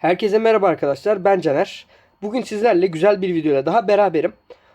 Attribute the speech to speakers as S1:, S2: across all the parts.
S1: Herkese merhaba arkadaşlar. Ben Caner. Bugün sizlerle güzel bir videoyla daha beraberim.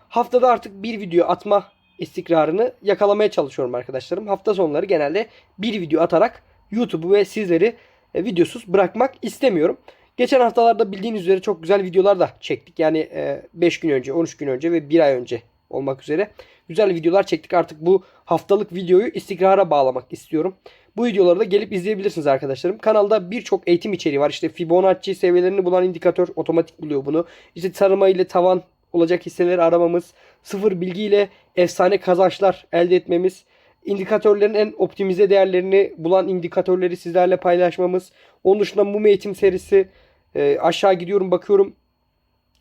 S1: Haftada artık bir video atma istikrarını yakalamaya çalışıyorum arkadaşlarım. Hafta sonları genelde bir video atarak YouTube'u ve sizleri e, videosuz bırakmak istemiyorum. Geçen haftalarda bildiğiniz üzere çok güzel videolar da çektik. Yani 5 gün önce, 13 gün önce ve 1 ay önce olmak üzere güzel videolar çektik. Artık bu haftalık videoyu istikrara bağlamak istiyorum. Bu videoları da gelip izleyebilirsiniz arkadaşlarım. Kanalda birçok eğitim içeriği var. İşte Fibonacci seviyelerini bulan indikatör otomatik buluyor bunu. İşte sarıma ile tavan olacak hisseleri aramamız, sıfır bilgiyle efsane kazançlar elde etmemiz, indikatörlerin en optimize değerlerini bulan indikatörleri sizlerle paylaşmamız. Onun dışında mum eğitim serisi e, aşağı gidiyorum bakıyorum.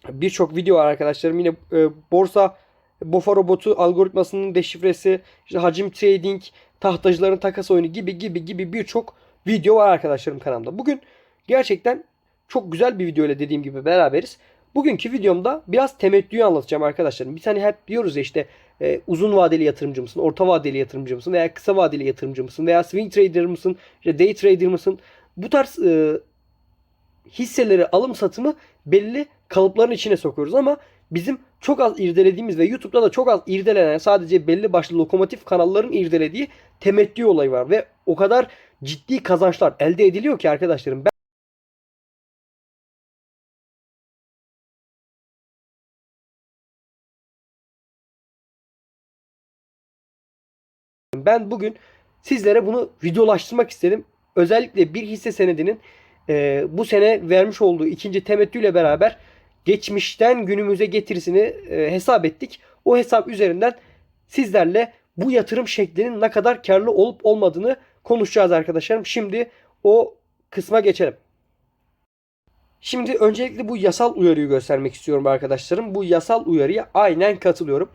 S1: Birçok video var arkadaşlarım. Yine e, borsa Bofa robotu algoritmasının deşifresi, işte hacim trading, tahtacıların takas oyunu gibi gibi gibi birçok video var arkadaşlarım kanalımda. Bugün gerçekten çok güzel bir video ile dediğim gibi beraberiz. Bugünkü videomda biraz temettüyü anlatacağım arkadaşlarım. Bir tane hep diyoruz ya işte e, uzun vadeli yatırımcı mısın, orta vadeli yatırımcı mısın veya kısa vadeli yatırımcı mısın veya swing trader mısın, işte day trader mısın? Bu tarz e, hisseleri alım satımı belli kalıpların içine sokuyoruz ama bizim çok az irdelediğimiz ve YouTube'da da çok az irdelenen sadece belli başlı lokomotif kanalların irdelediği temettü olayı var ve o kadar ciddi kazançlar elde ediliyor ki arkadaşlarım ben Ben bugün sizlere bunu videolaştırmak istedim. Özellikle bir hisse senedinin e, bu sene vermiş olduğu ikinci temettüyle beraber geçmişten günümüze getirisini e, hesap ettik. O hesap üzerinden sizlerle bu yatırım şeklinin ne kadar karlı olup olmadığını konuşacağız arkadaşlarım. Şimdi o kısma geçelim. Şimdi öncelikle bu yasal uyarıyı göstermek istiyorum arkadaşlarım. Bu yasal uyarıya aynen katılıyorum.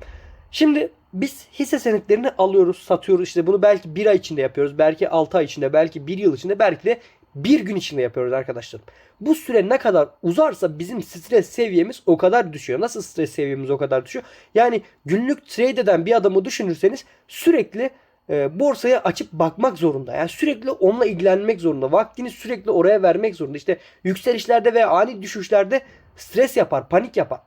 S1: Şimdi biz hisse senetlerini alıyoruz, satıyoruz. İşte bunu belki bir ay içinde yapıyoruz. Belki 6 ay içinde, belki bir yıl içinde, belki de bir gün içinde yapıyoruz arkadaşlar. Bu süre ne kadar uzarsa bizim stres seviyemiz o kadar düşüyor. Nasıl stres seviyemiz o kadar düşüyor? Yani günlük trade eden bir adamı düşünürseniz sürekli e, borsaya açıp bakmak zorunda. Yani sürekli onunla ilgilenmek zorunda. Vaktini sürekli oraya vermek zorunda. İşte yükselişlerde ve ani düşüşlerde stres yapar, panik yapar.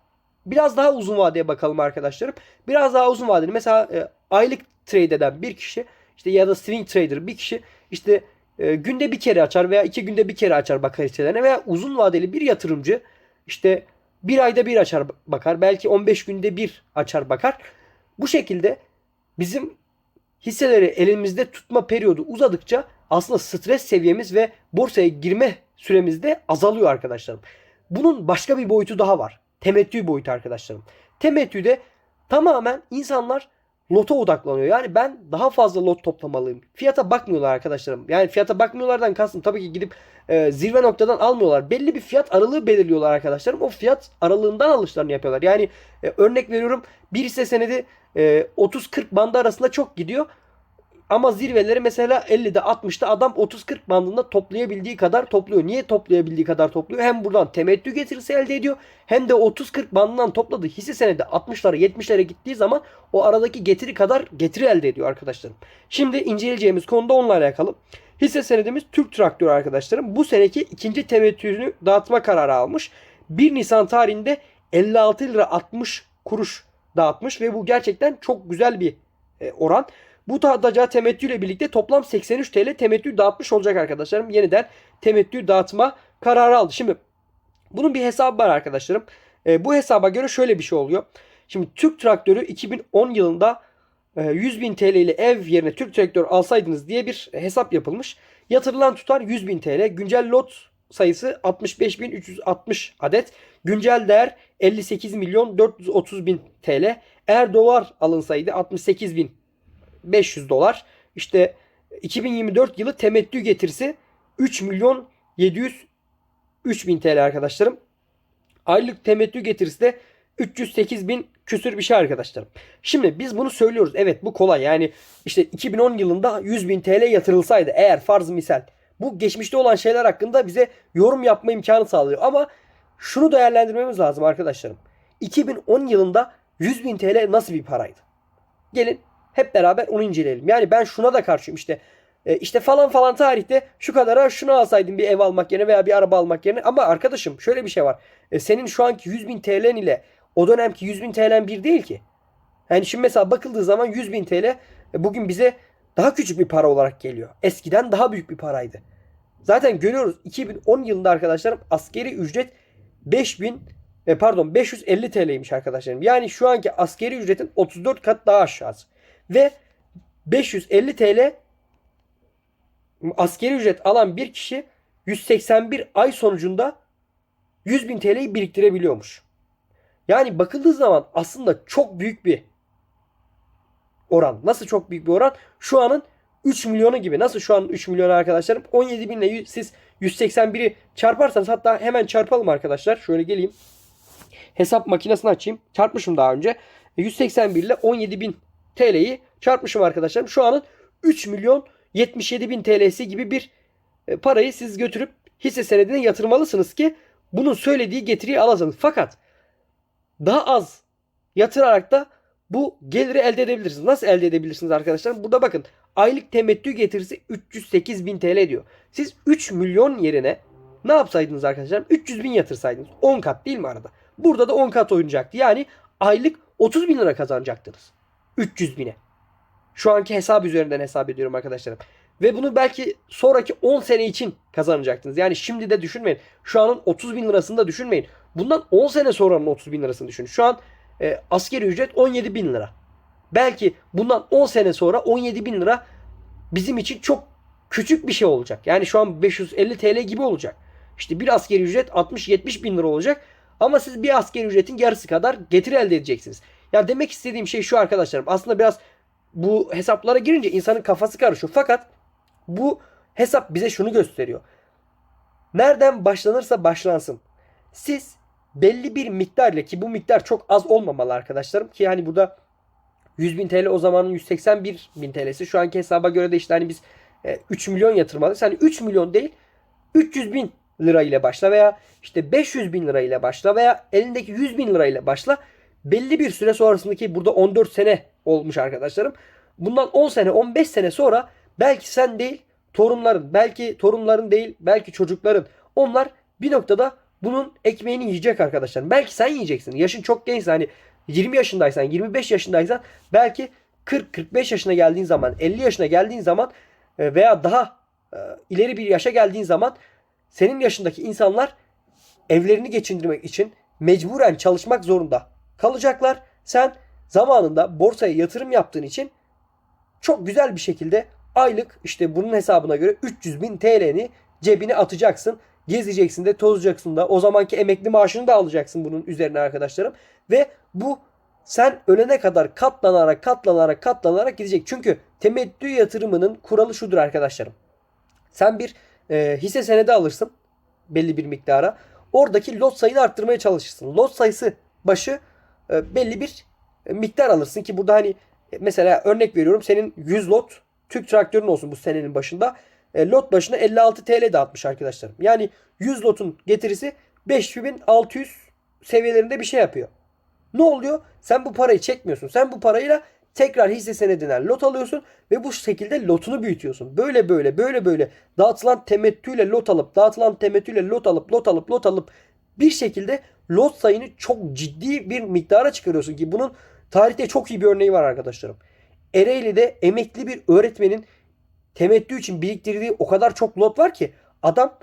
S1: Biraz daha uzun vadeye bakalım arkadaşlarım. Biraz daha uzun vadeli. Mesela e, aylık trade eden bir kişi işte ya da swing trader bir kişi işte e, günde bir kere açar veya iki günde bir kere açar bakar hisselerine veya uzun vadeli bir yatırımcı işte bir ayda bir açar bakar. Belki 15 günde bir açar bakar. Bu şekilde bizim hisseleri elimizde tutma periyodu uzadıkça aslında stres seviyemiz ve borsaya girme süremiz de azalıyor arkadaşlarım. Bunun başka bir boyutu daha var. Temettü boyutu arkadaşlarım. Temettüde tamamen insanlar lota odaklanıyor. Yani ben daha fazla lot toplamalıyım. Fiyata bakmıyorlar arkadaşlarım. Yani fiyata bakmıyorlardan kastım tabii ki gidip e, zirve noktadan almıyorlar. Belli bir fiyat aralığı belirliyorlar arkadaşlarım. O fiyat aralığından alışlarını yapıyorlar. Yani e, örnek veriyorum bir hisse senedi e, 30-40 bandı arasında çok gidiyor. Ama zirveleri mesela 50'de 60'da adam 30-40 bandında toplayabildiği kadar topluyor. Niye toplayabildiği kadar topluyor? Hem buradan temettü getirisi elde ediyor. Hem de 30-40 bandından topladığı hisse senedi 60'lara 70'lere gittiği zaman o aradaki getiri kadar getiri elde ediyor arkadaşlarım. Şimdi inceleyeceğimiz konuda onunla alakalı. Hisse senedimiz Türk Traktör arkadaşlarım. Bu seneki ikinci temettüsünü dağıtma kararı almış. 1 Nisan tarihinde 56 lira 60 kuruş dağıtmış ve bu gerçekten çok güzel bir e, oran. Bu dağıtacağı temettü ile birlikte toplam 83 TL temettü dağıtmış olacak arkadaşlarım. Yeniden temettü dağıtma kararı aldı. Şimdi bunun bir hesabı var arkadaşlarım. E, bu hesaba göre şöyle bir şey oluyor. Şimdi Türk traktörü 2010 yılında e, 100 bin TL ile ev yerine Türk traktör alsaydınız diye bir hesap yapılmış. Yatırılan tutar 100 bin TL. Güncel lot sayısı 65.360 adet. Güncel değer 58 milyon 430 bin TL. Eğer dolar alınsaydı 68 bin 500 dolar. İşte 2024 yılı temettü getirisi 3 milyon 703 bin TL arkadaşlarım. Aylık temettü getirisi de 308 bin küsür bir şey arkadaşlarım. Şimdi biz bunu söylüyoruz. Evet bu kolay. Yani işte 2010 yılında 100 bin TL yatırılsaydı eğer farz misal bu geçmişte olan şeyler hakkında bize yorum yapma imkanı sağlıyor. Ama şunu değerlendirmemiz lazım arkadaşlarım. 2010 yılında 100 bin TL nasıl bir paraydı? Gelin hep beraber onu inceleyelim. Yani ben şuna da karşıyım işte E, işte falan falan tarihte şu kadara şunu alsaydın bir ev almak yerine veya bir araba almak yerine. Ama arkadaşım şöyle bir şey var. E, senin şu anki 100 bin TL'n ile o dönemki 100 bin TL'n bir değil ki. Yani şimdi mesela bakıldığı zaman 100 bin TL e, bugün bize daha küçük bir para olarak geliyor. Eskiden daha büyük bir paraydı. Zaten görüyoruz 2010 yılında arkadaşlarım askeri ücret 5000 e, pardon 550 TL'ymiş arkadaşlarım. Yani şu anki askeri ücretin 34 kat daha aşağısı. Ve 550 TL askeri ücret alan bir kişi 181 ay sonucunda 100 bin TL'yi biriktirebiliyormuş. Yani bakıldığı zaman aslında çok büyük bir oran. Nasıl çok büyük bir oran? Şu anın 3 milyonu gibi. Nasıl şu an 3 milyon arkadaşlarım? 17 binle siz 181'i çarparsanız hatta hemen çarpalım arkadaşlar. Şöyle geleyim. Hesap makinesini açayım. Çarpmışım daha önce. 181 ile 17 bin TL'yi çarpmışım arkadaşlarım. Şu anın 3 milyon 77 bin TL'si gibi bir e, parayı siz götürüp hisse senedine yatırmalısınız ki bunun söylediği getiriyi alasınız. Fakat daha az yatırarak da bu geliri elde edebilirsiniz. Nasıl elde edebilirsiniz arkadaşlar? Burada bakın aylık temettü getirisi 308 bin TL diyor. Siz 3 milyon yerine ne yapsaydınız arkadaşlar? 300 bin yatırsaydınız. 10 kat değil mi arada? Burada da 10 kat oynayacaktı. Yani aylık 30 bin lira kazanacaktınız. 300 bine. Şu anki hesap üzerinden hesap ediyorum arkadaşlarım. Ve bunu belki sonraki 10 sene için kazanacaktınız. Yani şimdi de düşünmeyin. Şu anın 30 bin lirasını da düşünmeyin. Bundan 10 sene sonranın 30 bin lirasını düşünün. Şu an e, askeri ücret 17 bin lira. Belki bundan 10 sene sonra 17 bin lira bizim için çok küçük bir şey olacak. Yani şu an 550 TL gibi olacak. İşte bir askeri ücret 60-70 bin lira olacak. Ama siz bir askeri ücretin yarısı kadar getiri elde edeceksiniz. Ya demek istediğim şey şu arkadaşlarım. Aslında biraz bu hesaplara girince insanın kafası karışıyor. Fakat bu hesap bize şunu gösteriyor. Nereden başlanırsa başlansın. Siz belli bir miktarla ki bu miktar çok az olmamalı arkadaşlarım. Ki hani burada 100 bin TL o zamanın 181 bin TL'si. Şu anki hesaba göre de işte hani biz e, 3 milyon yatırmalıyız. Hani 3 milyon değil 300 bin lira ile başla veya işte 500 bin lira ile başla veya elindeki 100 bin lira ile başla. Belli bir süre sonrasındaki burada 14 sene olmuş arkadaşlarım. Bundan 10 sene 15 sene sonra belki sen değil torunların belki torunların değil belki çocukların onlar bir noktada bunun ekmeğini yiyecek arkadaşlar. Belki sen yiyeceksin. Yaşın çok gençse hani 20 yaşındaysan 25 yaşındaysan belki 40-45 yaşına geldiğin zaman 50 yaşına geldiğin zaman e, veya daha e, ileri bir yaşa geldiğin zaman senin yaşındaki insanlar evlerini geçindirmek için mecburen çalışmak zorunda kalacaklar. Sen zamanında borsaya yatırım yaptığın için çok güzel bir şekilde aylık işte bunun hesabına göre 300 bin TL'ni cebine atacaksın. Gezeceksin de tozacaksın da o zamanki emekli maaşını da alacaksın bunun üzerine arkadaşlarım. Ve bu sen ölene kadar katlanarak katlanarak katlanarak gidecek. Çünkü temettü yatırımının kuralı şudur arkadaşlarım. Sen bir e, hisse senedi alırsın belli bir miktara. Oradaki lot sayını arttırmaya çalışırsın. Lot sayısı başı belli bir e, miktar alırsın ki burada hani e, mesela örnek veriyorum senin 100 lot Türk traktörün olsun bu senenin başında. E, lot başına 56 TL dağıtmış arkadaşlarım. Yani 100 lotun getirisi 5600 seviyelerinde bir şey yapıyor. Ne oluyor? Sen bu parayı çekmiyorsun. Sen bu parayla tekrar hisse senedinden lot alıyorsun ve bu şekilde lotunu büyütüyorsun. Böyle böyle böyle böyle dağıtılan temettüyle lot alıp dağıtılan temettüyle lot alıp lot alıp lot alıp bir şekilde lot sayını çok ciddi bir miktara çıkarıyorsun ki bunun tarihte çok iyi bir örneği var arkadaşlarım. Ereğli'de emekli bir öğretmenin temettü için biriktirdiği o kadar çok lot var ki adam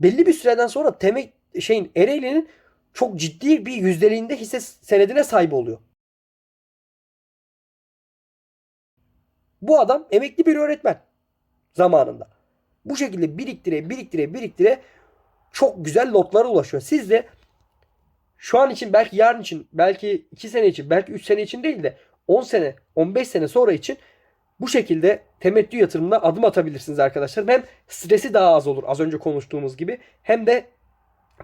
S1: belli bir süreden sonra temek şeyin Ereğli'nin çok ciddi bir yüzdeliğinde hisse senedine sahip oluyor. Bu adam emekli bir öğretmen zamanında. Bu şekilde biriktire biriktire biriktire çok güzel lotlara ulaşıyor. Siz de şu an için belki yarın için belki 2 sene için belki 3 sene için değil de 10 sene 15 sene sonra için bu şekilde temettü yatırımına adım atabilirsiniz arkadaşlar. Hem stresi daha az olur az önce konuştuğumuz gibi hem de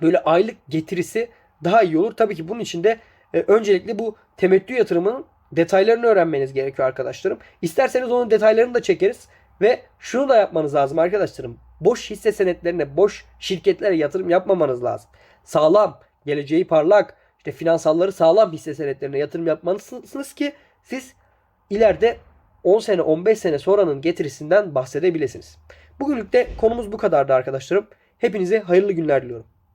S1: böyle aylık getirisi daha iyi olur. Tabii ki bunun için de e, öncelikle bu temettü yatırımının detaylarını öğrenmeniz gerekiyor arkadaşlarım. İsterseniz onun detaylarını da çekeriz ve şunu da yapmanız lazım arkadaşlarım. Boş hisse senetlerine, boş şirketlere yatırım yapmamanız lazım. Sağlam, geleceği parlak, işte finansalları sağlam hisse senetlerine yatırım yapmalısınız ki siz ileride 10 sene 15 sene sonranın getirisinden bahsedebilirsiniz. Bugünlük de konumuz bu kadardı arkadaşlarım. Hepinize hayırlı günler diliyorum.